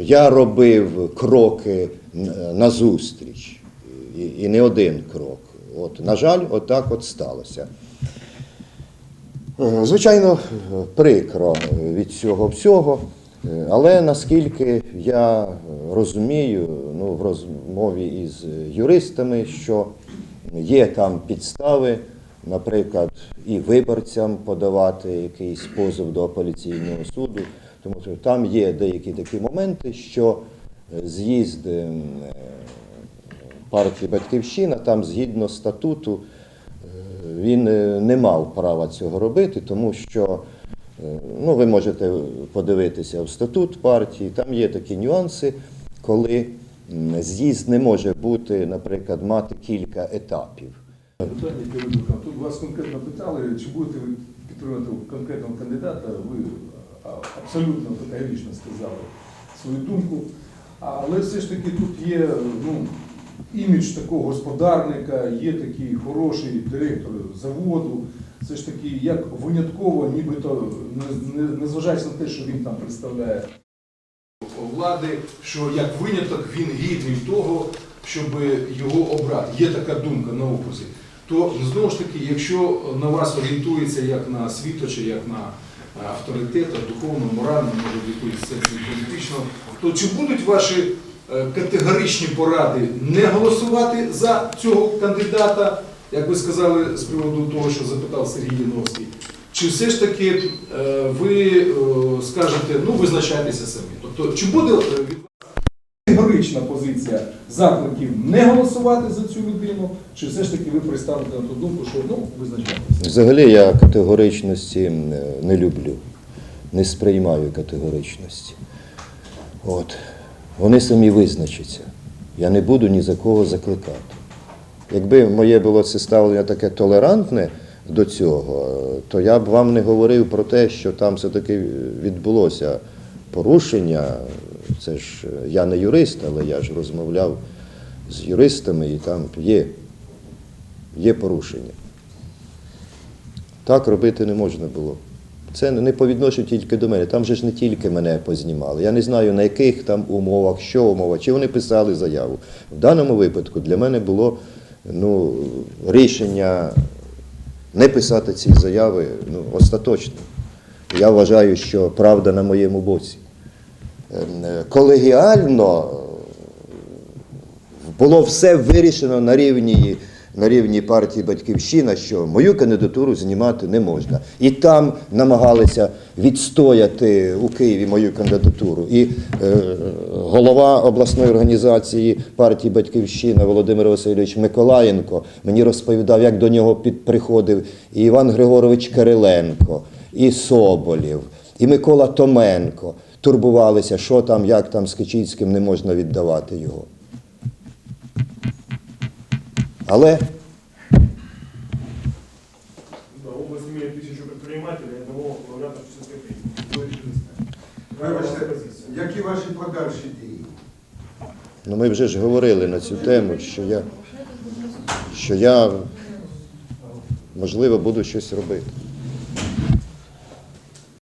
Я робив кроки назустріч, і, не один крок. От, на жаль, отак от сталося. Е, Звичайно, прикро від цього всього, е, але наскільки я розумію, ну, в розмові із юристами, що є там підстави, наприклад, і виборцям подавати якийсь позов до апеляційного суду, тому що там є деякі такі моменти, що е, з'їзд е, партії Батьківщина, там згідно статуту, е, він не мав права цього робити, тому що ну, ви можете подивитися в статут партії, там є такі нюанси, коли з'їзд не може бути, наприклад, мати кілька етапів. Питання яке. Тут вас конкретно питали, чи будете ви підтримувати конкретного кандидата, ви абсолютно категорично сказали свою думку. Але все ж таки тут є ну, імідж такого господарника, є такий хороший директор заводу. Все ж таки, як винятково, нібито, не- не- незважаючи на те, що він там представляє влади, що як виняток він гідний того, щоб його обрати. Є така думка на окрузі. То знову ж таки, якщо на вас орієнтується як на світоча, як на е, авторитета, духовно, морально, може якоїсь сенсі політично, то чи будуть ваші е, категоричні поради не голосувати за цього кандидата, як ви сказали з приводу того, що запитав Сергій Яновський? Чи все ж таки е, ви скажете, ну визначайтеся самі? Тобто, чи буде від категорична позиція закликів не голосувати за цю людину, чи все ж таки ви пристанете на ту думку, що ну визначайтеся? Взагалі я категоричності не люблю, не сприймаю категоричності. От. Вони самі визначаться. Я не буду ні за кого закликати. Якби моє було це ставлення таке толерантне до цього, то я б вам не говорив про те, що там все-таки відбулося порушення. Це ж е, я не юрист, але я ж розмовляв з юристами, і там є, є порушення. Так робити не можна було. Це не по відношенню тільки до мене. Там же ж не тільки мене познімали. Я не знаю, на яких там умовах, що умова, чи вони писали заяву. В даному випадку для мене було ну, рішення не писати ці заяви ну, остаточно. Я вважаю, що правда на моєму боці. Ем, е, Колегіально було все вирішено на рівні, на рівні партії Батьківщина, що мою кандидатуру знімати не можна. І там намагалися відстояти у Києві мою кандидатуру. І е, голова обласної організації партії Батьківщина Володимир Васильович Миколаєнко мені розповідав, як до нього приходив і Іван Григорович Кириленко, і Соболєв, і Микола Томенко. Турбувалися, що там, як там з Кичицьким не можна віддавати його. Але числе. Вибачте, які ваші подальші дії? ну, ми вже ж говорили на цю тему, що я, що я можливо буду щось робити.